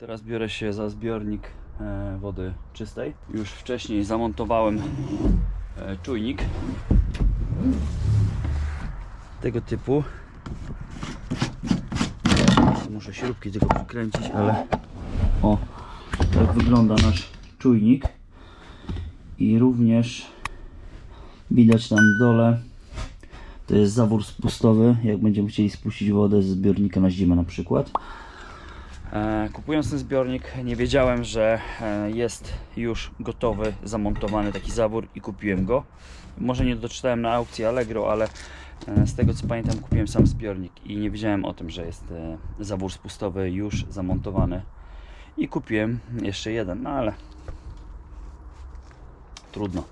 Teraz biorę się za zbiornik e, wody czystej. Już wcześniej zamontowałem e, czujnik tego typu. Muszę śrubki tylko przykręcić, ale o, tak wygląda nasz czujnik. I również widać tam w dole to jest zawór spustowy, jak będziemy chcieli spuścić wodę ze zbiornika na zimę na przykład. E, Kupując ten zbiornik nie wiedziałem, że e, jest już gotowy, zamontowany taki zawór i kupiłem go. Może nie doczytałem na aukcji Allegro, ale e, z tego co pamiętam kupiłem sam zbiornik i nie wiedziałem o tym, że jest zawór spustowy już zamontowany. I kupiłem jeszcze jeden, no ale trudno.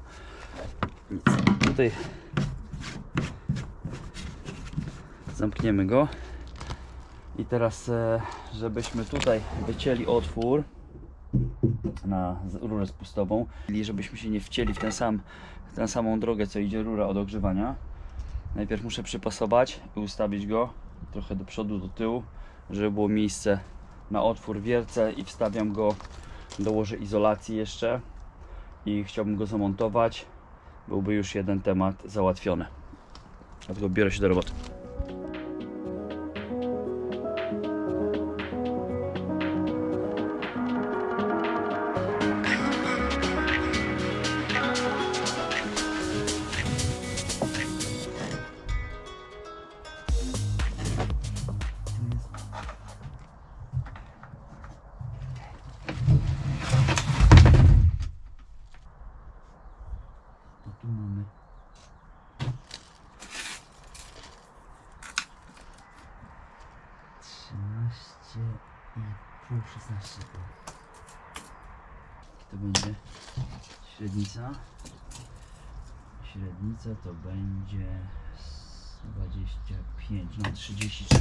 Nic. Tutaj zamkniemy go. I teraz, e, żebyśmy tutaj wycięli otwór na rurę spustową, i żebyśmy się nie wcięli w ten sam, w tę samą drogę, co idzie rura od ogrzewania. Najpierw muszę przypasować i ustawić go trochę do przodu, do tyłu, żeby było miejsce na otwór wiercę i wstawiam go, dołożę izolacji jeszcze i chciałbym go zamontować. Byłby już jeden temat załatwiony. Dlatego biorę się do roboty. Średnica. Średnica to będzie z 25, no 33.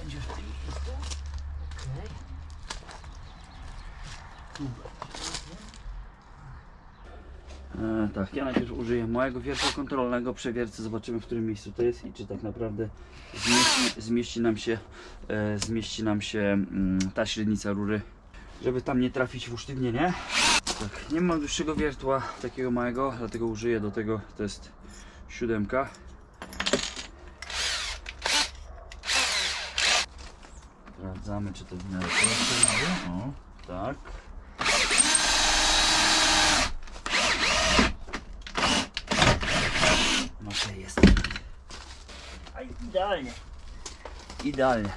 Będzie w tym miejscu. Okej. Tu będzie. E, tak, ja najpierw użyję mojego wiertła kontrolnego, przewiercę, zobaczymy w którym miejscu to jest i czy tak naprawdę zmieści, zmieści nam się, e, zmieści nam się mm, ta średnica rury, żeby tam nie trafić w usztywnienie. Tak, nie mam dłuższego wiertła, takiego małego, dlatego użyję do tego, to jest siódemka. Sprawdzamy, czy to w miarę prosto idzie. O, tak. No to jest. Aj, idealnie. Idealnie.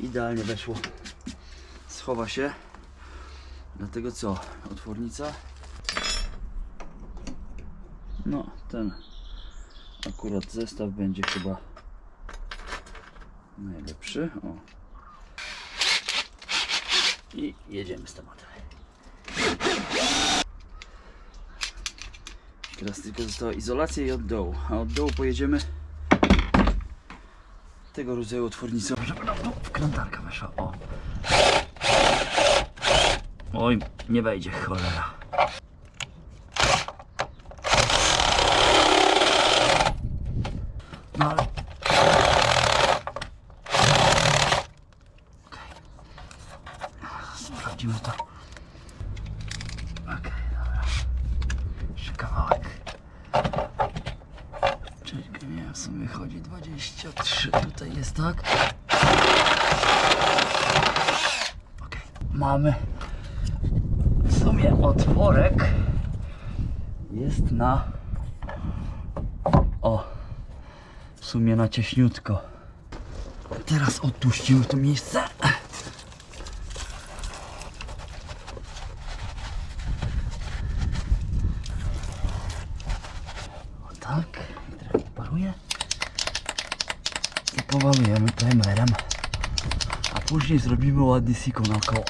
Idealnie weszło. Schowa się. Dlatego co? Otwornica. No, ten akurat zestaw będzie chyba najlepszy. O. I jedziemy z tematem. Teraz tylko została izolacja i od dołu. A od dołu pojedziemy tego rodzaju otwornicą, żeby nam tu wkrętarka weszła. O. Oj, nie wejdzie, cholera. No ale... Okej. Sprawdzimy to. Okej, dobra. Jeszcze kawałek. Czekaj, nie, w sumie chodzi 23. Tutaj jest tak. Okej, mamy w sumie otworek jest na o w sumie na cieśniutko. Teraz odpuścimy to miejsce. O tak trochę paruje i powalujemy primerem a później zrobimy ładny siko naokoło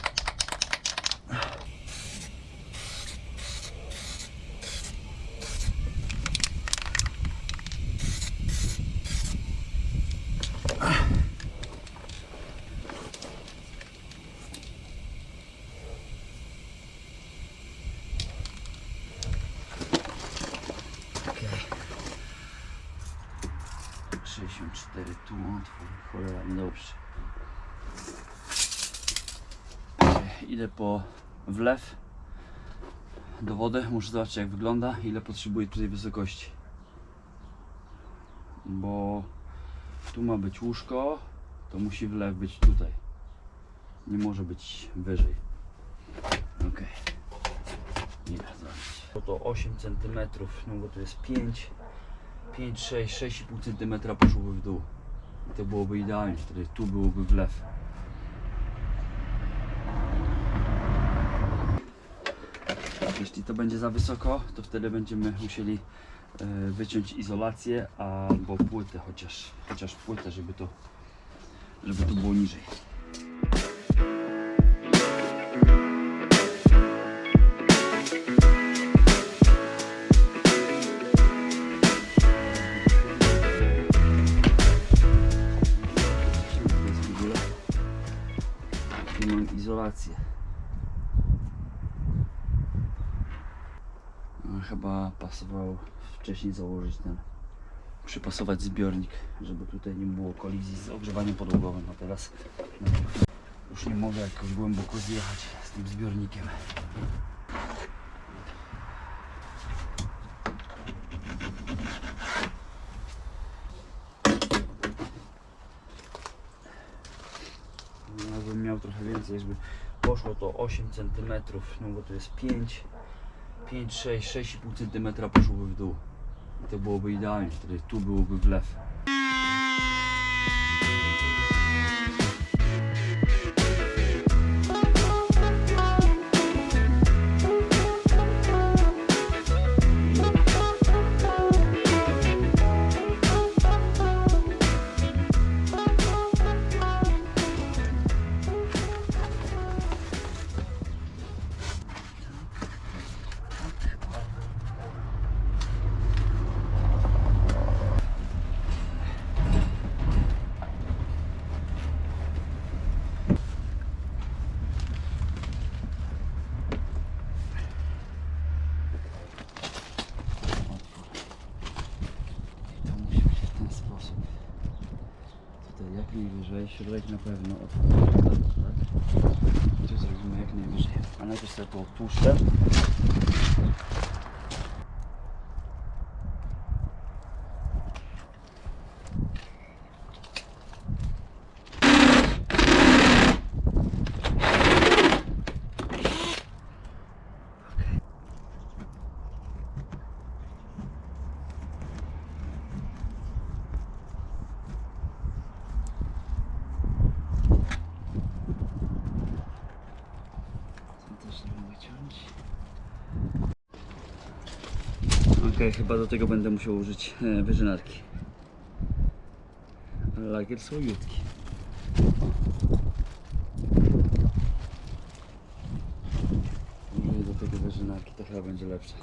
Okej. 64 tu otwór, cholera, niedobrze. idę po wlew do wody. Muszę zobaczyć jak wygląda, ile potrzebuję tutaj wysokości. Bo tu ma być łóżko, to musi wlew być tutaj. Nie może być wyżej. Ok. Nie, zobacz. To 8 cm, no bo to jest 5, 5, 6, 6,5 cm poszłoby w dół. I to byłoby idealnie, wtedy tu byłoby wlew. Jeśli to będzie za wysoko, to wtedy będziemy musieli e, wyciąć izolację albo płytę, chociaż, chociaż płytę, żeby to, żeby to było niżej. Chyba pasowało wcześniej założyć ten, przypasować zbiornik, żeby tutaj nie było kolizji z ogrzewaniem podłogowym, a teraz no, już nie mogę jakoś głęboko zjechać z tym zbiornikiem. No, Jakbym miał trochę więcej, żeby poszło to 8 cm, no bo to jest 5, 5, 6, 6,5 cm poszłoby w dół. I to byłoby idealnie, wtedy tu byłoby wlew. Sobie to odpuszczę. To też trzeba wyciąć. Okej, chyba do tego będę musiał użyć e, wyżynarki. Ale lakier słoiutki. Użyję do tego wyżynarki, to chyba będzie lepsze.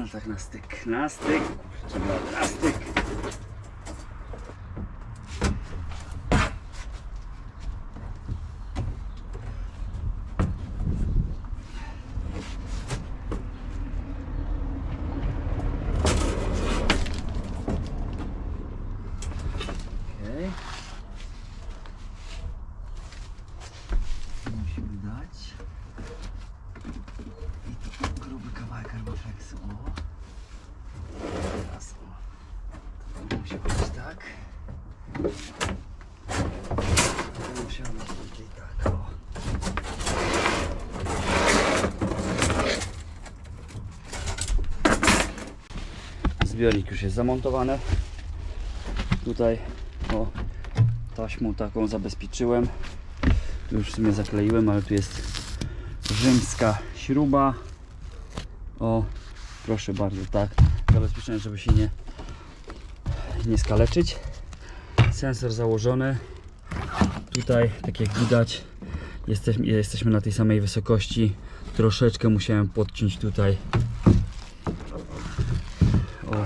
No tak na styk, na styk. Na styk. Okej. Musimy dać. I tu gruby kawałek arboflexu. O. Teraz o. To musi być tak. To musiało być tutaj tak. O. Zbiornik już jest zamontowany. Tutaj o taśmą taką zabezpieczyłem. Już w sumie zakleiłem, ale tu jest rzymska śruba. O, proszę bardzo, tak. Zabezpieczone, żeby się nie, nie skaleczyć. Sensor założony. Tutaj, tak jak widać, jesteśmy, jesteśmy na tej samej wysokości. Troszeczkę musiałem podciąć tutaj. O.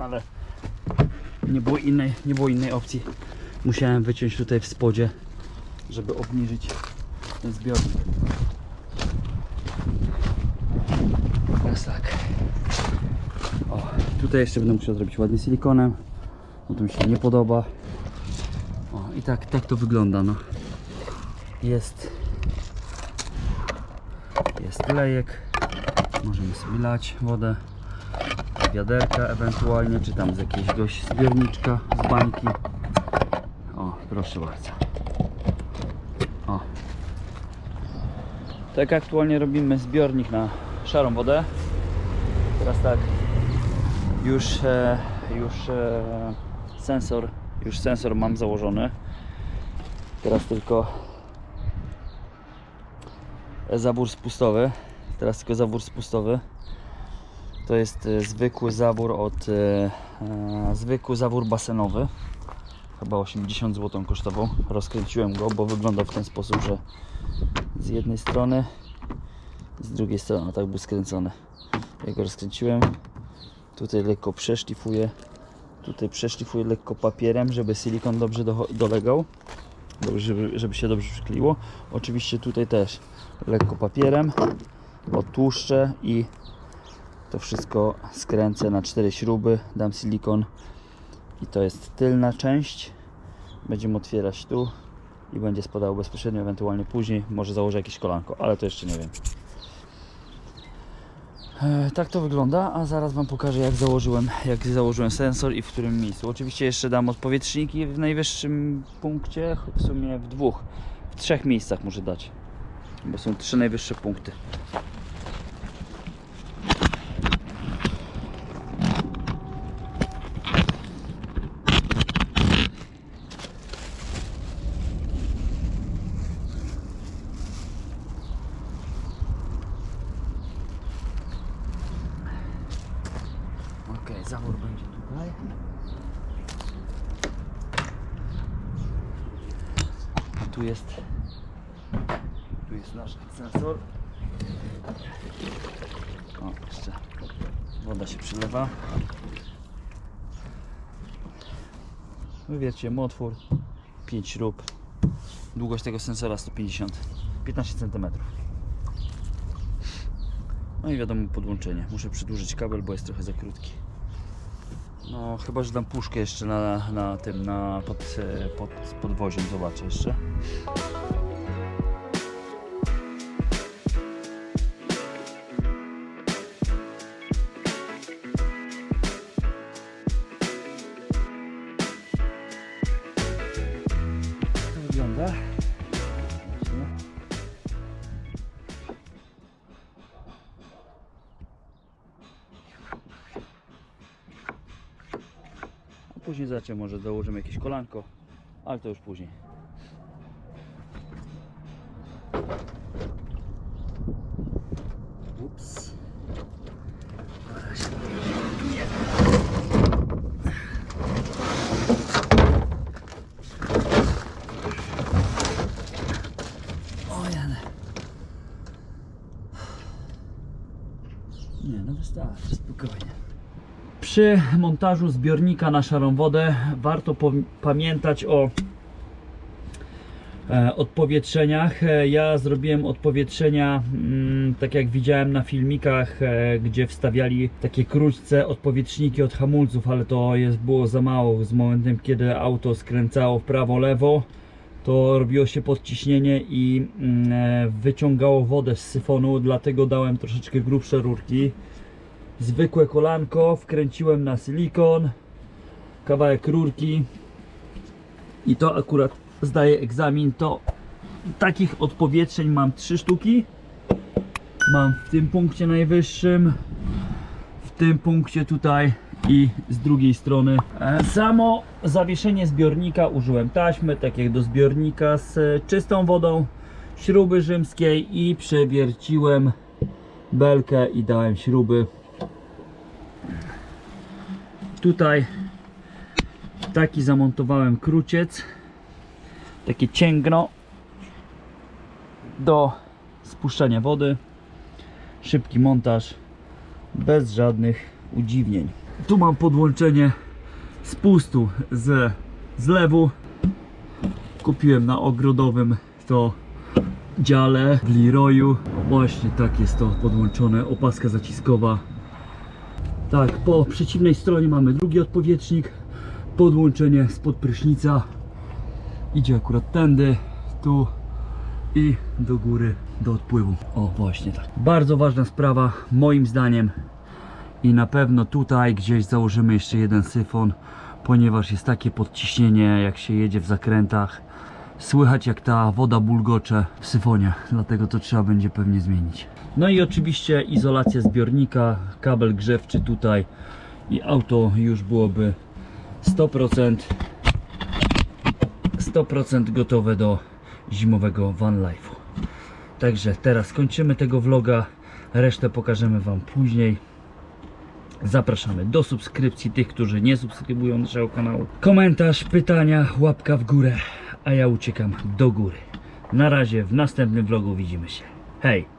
Ale nie było innej, nie było innej opcji. Musiałem wyciąć tutaj w spodzie, żeby obniżyć ten zbiornik. Teraz tak. O, tutaj jeszcze będę musiał zrobić ładnie silikonem, bo to mi się nie podoba. O, i tak, tak to wygląda, no. Jest jest lejek. Możemy sobie lać wodę wiaderka ewentualnie, czy tam z jakiegoś zbiorniczka, z bańki. O, proszę bardzo. O. Tak aktualnie robimy zbiornik na szarą wodę. Teraz tak, już, e, już e, sensor, już sensor mam założony. Teraz tylko zawór spustowy. Teraz tylko zawór spustowy. To jest e, zwykły zawór od e, e, zwykły zawór basenowy. Chyba 80 zł kosztował. Rozkręciłem go, bo wygląda w ten sposób, że z jednej strony, z drugiej strony tak był skręcony. Ja go rozkręciłem. Tutaj lekko przeszlifuję. Tutaj przeszlifuję lekko papierem, żeby silikon dobrze do, dolegał. Dobrze, żeby, żeby się dobrze przykleiło. Oczywiście tutaj też lekko papierem. Odtłuszczę i to wszystko skręcę na cztery śruby, dam silikon i to jest tylna część. Będziemy otwierać tu i będzie spadało bezpośrednio, ewentualnie później może założę jakieś kolanko, ale to jeszcze nie wiem. E, Tak to wygląda, a zaraz Wam pokażę jak założyłem, jak założyłem sensor i w którym miejscu. Oczywiście jeszcze dam odpowietrzniki w najwyższym punkcie, w sumie w dwóch, w trzech miejscach muszę dać, bo są trzy najwyższe punkty. Ok, zawór będzie tutaj. A tu jest tu jest nasz sensor. O, jeszcze woda się przylewa. Wywiercie otwór 5 śrub. Długość tego sensora 150 15 cm. No i wiadomo podłączenie. Muszę przedłużyć kabel, bo jest trochę za krótki. No, chyba, że dam puszkę jeszcze na, na tym, na pod, e, pod podwoziem, zobaczę jeszcze. Później zaczę może dołożymy jakieś kolanko, ale to już później. Przy montażu zbiornika na szarą wodę warto pamiętać o e, odpowietrzeniach. E, Ja zrobiłem odpowietrzenia, mm, tak jak widziałem na filmikach, e, gdzie wstawiali takie krótce odpowietrzniki od hamulców, ale to jest, było za mało. Z momentem, kiedy auto skręcało w prawo, lewo, to robiło się podciśnienie i mm, wyciągało wodę z syfonu, dlatego dałem troszeczkę grubsze rurki. Zwykłe kolanko, wkręciłem na silikon, kawałek rurki i to akurat zdaje egzamin. To takich odpowietrzeń mam trzy sztuki. Mam w tym punkcie najwyższym, w tym punkcie tutaj i z drugiej strony. E, Samo zawieszenie zbiornika użyłem taśmy, tak jak do zbiornika z czystą wodą, śruby rzymskiej i przewierciłem belkę i dałem śruby. Tutaj taki zamontowałem kruciec, takie cięgno do spuszczania wody. Szybki montaż, bez żadnych udziwnień. Tu mam podłączenie spustu z zlewu. Kupiłem na ogrodowym to dziale w Leroyu. Właśnie tak jest to podłączone, opaska zaciskowa. Tak, po przeciwnej stronie mamy drugi odpowietrznik, podłączenie spod prysznica. Idzie akurat tędy, tu i do góry, do odpływu. O, właśnie tak. Bardzo ważna sprawa, moim zdaniem. I na pewno tutaj gdzieś założymy jeszcze jeden syfon, ponieważ jest takie podciśnienie, jak się jedzie w zakrętach. Słychać jak ta woda bulgocze w syfonie, dlatego to trzeba będzie pewnie zmienić. No i oczywiście izolacja zbiornika, kabel grzewczy tutaj i auto już byłoby 100% 100% gotowe do zimowego van life'u. Także teraz kończymy tego vloga, resztę pokażemy Wam później. Zapraszamy do subskrypcji tych, którzy nie subskrybują naszego kanału. Komentarz, pytania, łapka w górę, a ja uciekam do góry. Na razie w następnym vlogu widzimy się. Hej!